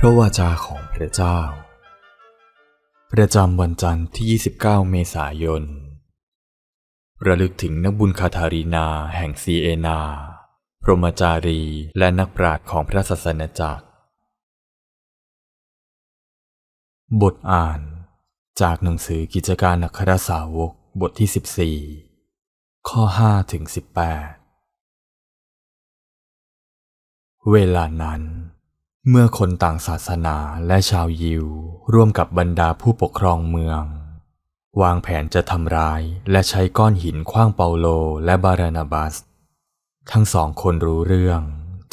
พระวาจาของพระเจ้า ประจำวันจันทร์ที่ 29 เมษายน ระลึกถึงนักบุญคาทารีนาแห่งซีเอนา พรหมจารีและนักปราชญ์ของพระศาสนาจักร บทอ่าน จากหนังสือกิจการนักรสาวกบทที่ 14 ข้อ 5 ถึง 18 เวลานั้น เมื่อคนต่างศาสนาและชาวยิว ร่วมกับบรรดาผู้ปกครองเมือง วางแผนจะทำร้ายและใช้ก้อนหินคว้างเปาโลและบารานาบัส ทั้งสองคนรู้เรื่อง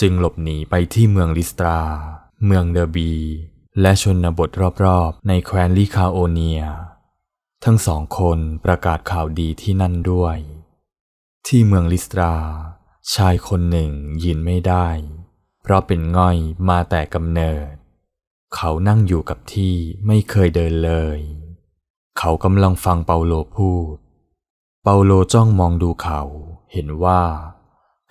จึงหลบหนีไปที่เมืองลิสตรา เมืองเดอร์บี และชนบทรอบๆ ในแคว้นลิคาโอเนีย ทั้งสองคนประกาศข่าวดีที่นั่นด้วย ที่เมืองลิสตรา ชายคนหนึ่งยืนไม่ได้ เพราะเป็นง่อยมาแต่กำเนิด เขานั่งอยู่กับที่ไม่เคยเดินเลย เขากำลังฟังเปาโลพูด เปาโลจ้องมองดูเขา เห็นว่า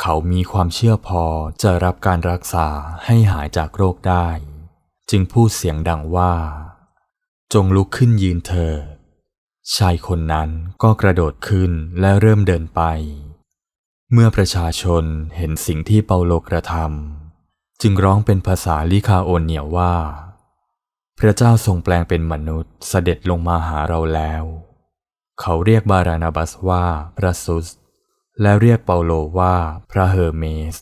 เขามีความเชื่อพอจะรับการรักษาให้หายจากโรคได้ จึงพูดเสียงดังว่า จงลุกขึ้นยืนเถิดชายคนนั้นก็กระโดดขึ้นและเริ่มเดินไป เมื่อประชาชนเห็นสิ่งที่เปาโลกระทำ จึงร้องเป็นภาษาลิคาโอนเนียว่า พระเจ้าทรงแปลงเป็นมนุษย์เสด็จลงมาหาเราแล้ว เขาเรียกบารานาบัสว่าพระซุส และเรียกเปาโลว่าพระเฮอร์เมส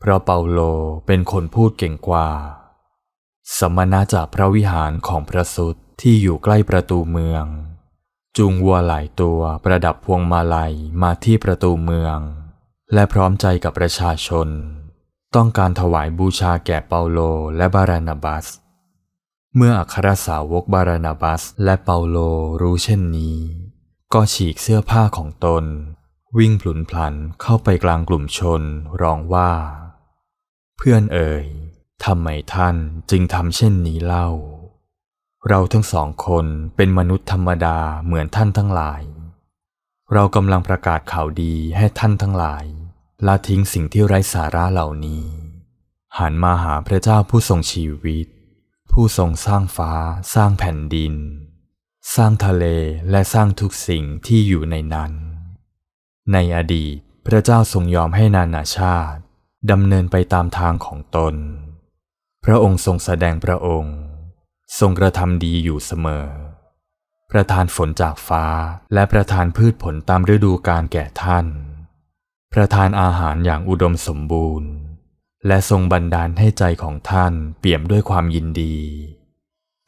เพราะเปาโลเป็นคนพูดเก่งกว่า สมณะจากพระวิหารของพระสุดที่อยู่ใกล้ประตูเมือง จูงวัวหลายตัวประดับพวงมาลัยมาที่ประตูเมือง และพร้อมใจกับประชาชน ต้องการถวายบูชาแก่เปาโลและบารานาบัส เมื่ออัครสาวกบารานาบัสและเปาโลรู้เช่นนี้ ก็ฉีกเสื้อผ้าของตน วิ่งพลุนพลันเข้าไปกลางกลุ่มชนร้องว่า เพื่อนเอ่ยทำไมท่านจึงทำเช่นนี้เล่า เราทั้งสองคนเป็นมนุษย์ธรรมดาเหมือนท่านทั้งหลาย เรากำลังประกาศข่าวดีให้ท่านทั้งหลาย ละทิ้งสิ่งที่ไร้สาระเหล่านี้ หันมาหาพระเจ้าผู้ทรงชีวิต ผู้ทรงสร้างฟ้า สร้างแผ่นดิน สร้างทะเลและสร้างทุกสิ่งที่อยู่ในนั้น ในอดีตพระเจ้าทรงยอมให้นานาชาติดำเนินไปตามทางของตน พระองค์ทรงแสดงพระองค์ ทรงกระทำดีอยู่เสมอ ประทานฝนจากฟ้าและประทานพืชผลตามฤดูกาลแก่ท่าน ประทานอาหารอย่างอุดมสมบูรณ์ และทรงบันดาลให้ใจของท่านเปี่ยมด้วยความยินดี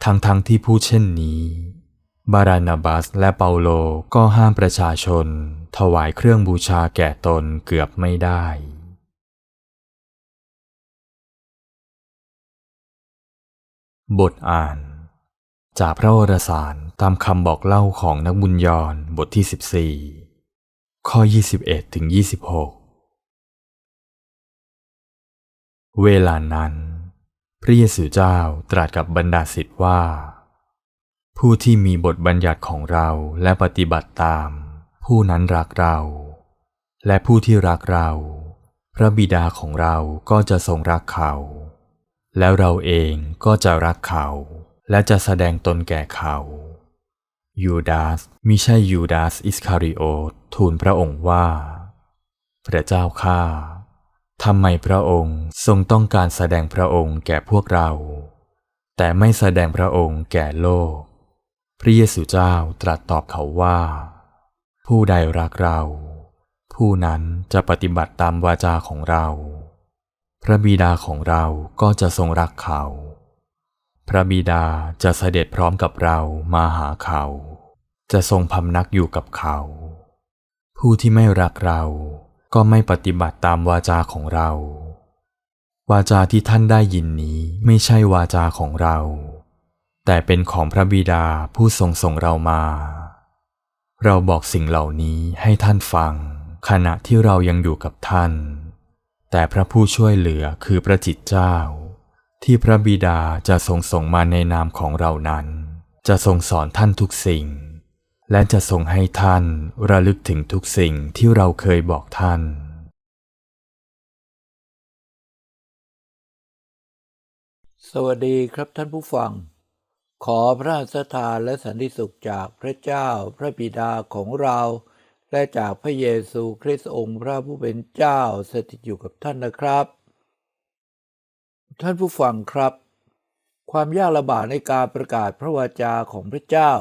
ทั้งๆทที่พูดเช่นนี้ บารานาบัสและเปาโลก็ห้ามประชาชน ถวายเครื่องบูชาแก่ตนเกือบไม่ได้ บทอ่าน จากพระวรสารตามคำบอกเล่าของนักบุญยอนบทที่ 14 ข้อ 21ถึง26 เวลานั้น พระเยซูเจ้าตรัสกับบรรดาศิษย์ว่า ผู้ที่มีบทบัญญัติของเราและปฏิบัติตาม ผู้นั้นรักเรา และผู้ที่รักเรา พระบิดาของเราก็จะทรงรักเขา แล้วเราเองก็จะรักเขา และจะแสดงตนแก่เขา ยูดาสมิใช่ยูดาสอิสคาริโอทูลพระองค์ว่า พระเจ้าข้าทำไมพระองค์ทรงต้องการแสดงพระองค์แก่พวกเรา แต่ไม่แสดงพระองค์แก่โลก พระเยซูเจ้าตรัสตอบเขาว่า ผู้ใดรักเรา ผู้นั้นจะปฏิบัติตามวาจาของเรา พระบิดาของเราก็จะทรงรักเขา พระบิดาจะเสด็จพร้อมกับเรามาหาเขา จะทรงพำนักอยู่กับเขา ผู้ที่ไม่รักเราก็ไม่ปฏิบัติตามวาจาของเรา วาจาที่ท่านได้ยินนี้ไม่ใช่วาจาของเรา แต่เป็นของพระบิดาผู้ทรงส่งเรามา เราบอกสิ่งเหล่านี้ให้ท่านฟัง ขณะที่เรายังอยู่กับท่าน แต่พระผู้ช่วยเหลือคือพระจิตเจ้า ที่พระบิดาจะทรงส่งมาในนามของเรานั้น จะทรงสอนท่านทุกสิ่ง และจะทรงให้ท่านระลึกถึงทุกสิ่งที่เราเคยบอกท่าน สวัสดีครับท่านผู้ฟัง ขอพระสถานและสันติสุขจากพระเจ้าพระบิดาของเรา และจากพระเยซูคริสต์องค์พระผู้เป็นเจ้าสถิตอยู่กับท่านนะครับ ท่านผู้ฟังครับ ความยากลำบากในการประกาศพระวจาของพระเจ้า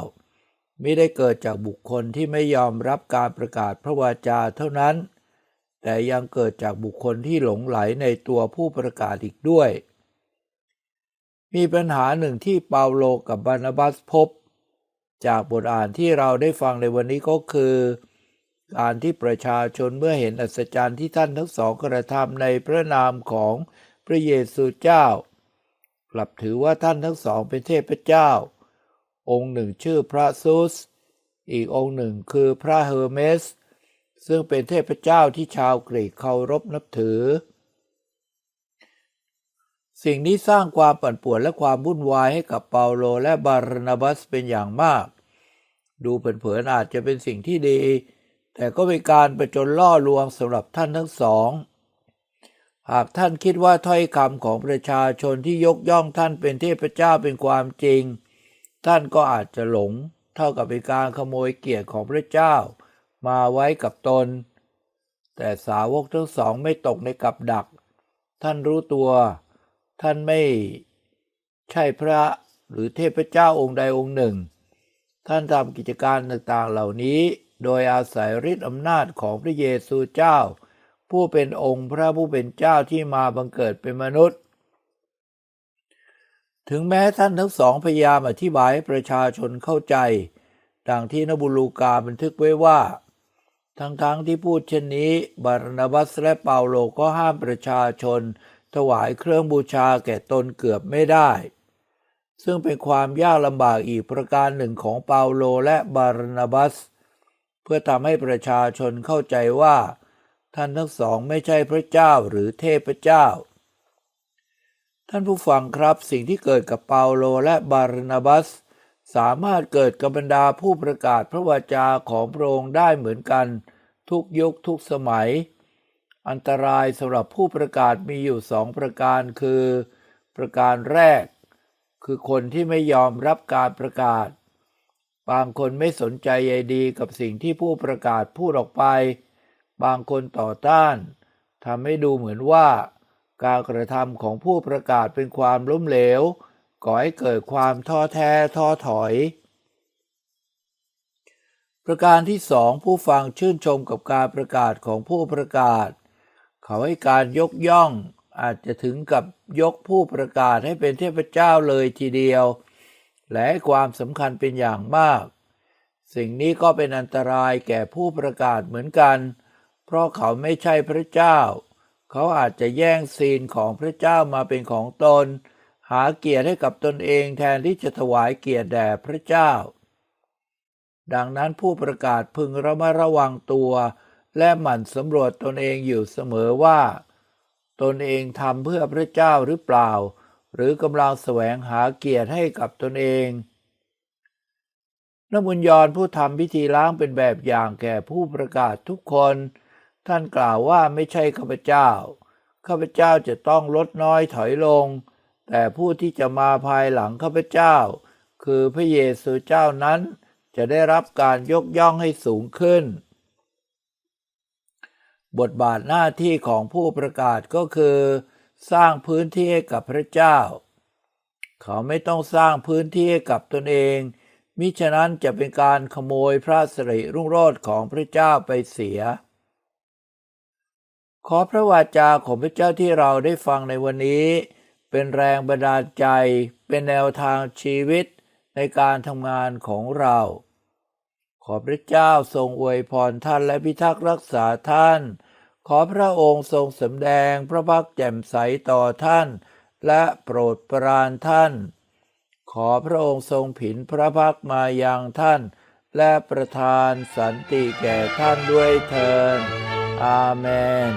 ไม่ได้เกิดจากบุคคลที่ไม่ยอมรับการประกาศพระวจาเท่านั้น แต่ยังเกิดจากบุคคลที่หลงไหลในตัวผู้ประกาศอีกด้วย มีปัญหาหนึ่งที่เปาโลกับบานาบัสพบ จากบทอ่านที่เราได้ฟังในวันนี้ก็คือการที่ประชาชนเมื่อเห็นอัศจรรย์ที่ท่านทั้งสองกระทำในพระนามของ พระเยซูเจ้า กลับถือว่าท่านทั้งสองเป็นเทพเจ้า องค์หนึ่งชื่อพระซุสอีกองค์หนึ่งคือพระเฮอร์เมส ซึ่งเป็นเทพเจ้าที่ชาวกรีกเคารพนับถือ สิ่งนี้สร้างความปั่นป่วนและความวุ่นวายให้กับเปาโลและบาร์นาบัสเป็นอย่างมาก ดูเผินๆอาจจะเป็นสิ่งที่ดี แต่ก็เป็นการประจนล่อลวงสำหรับท่านทั้งสอง หากท่านคิดว่าถ้อยคำของประชาชนที่ยกย่องท่านเป็นเทพเจ้าเป็นความจริง ท่านก็อาจจะหลง เท่ากับเป็นการขโมยเกียรติของพระเจ้า มาไว้กับตน แต่สาวกทั้งสองไม่ตกในกับดัก ท่านรู้ตัว ท่านไม่ใช่พระหรือเทพเจ้าองค์ใดองค์หนึ่ง ท่านทำกิจการต่างๆเหล่านี้ โดยอาศัยฤทธิอำนาจของพระเยซูเจ้า ผู้เป็นองค์พระผู้เป็นเจ้าที่มาบังเกิดเป็นมนุษย์ ถึงแม้ท่านทั้งสองพยายามอธิบายให้ประชาชนเข้าใจ ดังที่นบุลูกาบันทึกไว้ว่า ทั้งๆทที่พูดเช่นนี้ บารนาบัสและเปาโลก็ห้ามประชาชน ถวายเครื่องบูชาแก่ตนเกือบไม่ได้ ซึ่งเป็นความยากลำบากอีกประการหนึ่งของเปาโลและบารนาบัส เพื่อทำให้ประชาชนเข้าใจว่า ท่านทั้งสองไม่ใช่พระเจ้าหรือเทพเจ้า ท่านผู้ฟังครับสิ่งที่เกิดกับเปาโลและบาร์นาบัส สามารถเกิดกับบรรดาผู้ประกาศพระวจาของพระองค์ได้เหมือนกัน ทุกยุคทุกสมัย อันตรายสำหรับผู้ประกาศมีอยู่สองประการคือ ประการแรก คือคนที่ไม่ยอมรับการประกาศ บางคนไม่สนใจใยดีกับสิ่งที่ผู้ประกาศพูดออกไป บางคนต่อต้านทำให้ดูเหมือนว่า การกระทำของผู้ประกาศเป็นความล้มเหลว ก่อให้เกิดความท้อแท้ท้อถอย ประการที่สองผู้ฟังชื่นชมกับการประกาศของผู้ประกาศ เขาให้การยกย่องอาจจะถึงกับยกผู้ประกาศให้เป็นเทพเจ้าเลยทีเดียว และให้ความสำคัญเป็นอย่างมาก สิ่งนี้ก็เป็นอันตรายแก่ผู้ประกาศเหมือนกันเพราะเขาไม่ใช่พระเจ้า เขาอาจจะแย่งซีนของพระเจ้ามาเป็นของตน หาเกียรติให้กับตนเองแทนที่จะถวายเกียรติแด่พระเจ้า ดังนั้นผู้ประกาศพึงระมัดระวังตัว และหมั่นสำรวจตนเองอยู่เสมอว่า ตนเองทำเพื่อพระเจ้าหรือเปล่า หรือกำลังแสวงหาเกียรติให้กับตนเองนบุญยอนผู้ทำพิธีล้างเป็นแบบอย่างแก่ผู้ประกาศทุกคน ท่านกล่าวว่าไม่ใช่ข้าพเจ้า ข้าพเจ้าจะต้องลดน้อยถอยลง แต่ผู้ที่จะมาภายหลังข้าพเจ้า คือพระเยซูเจ้านั้นจะได้รับการยกย่องให้สูงขึ้น บทบาทหน้าที่ของผู้ประกาศก็คือ สร้างพื้นที่ให้กับพระเจ้า เขาไม่ต้องสร้างพื้นที่ให้กับตนเอง มิฉะนั้นจะเป็นการขโมยพระสิริรุ่งโรจน์ของพระเจ้าไปเสีย ขอพระวาจาของพระเจ้าที่เราได้ฟังในวันนี้ เป็นแรงบันดาลใจ เป็นแนวทางชีวิตในการทำงานของเรา ขอพระเจ้าทรงอวยพรท่านและพิทักษ์รักษาท่าน ขอพระองค์ทรงสำแดงพระพักแจ่มใสต่อท่าน และโปรดปรานท่าน ขอพระองค์ทรงผินพระพักมายังท่าน และประทานสันติแก่ท่านด้วยเถิดอ เมน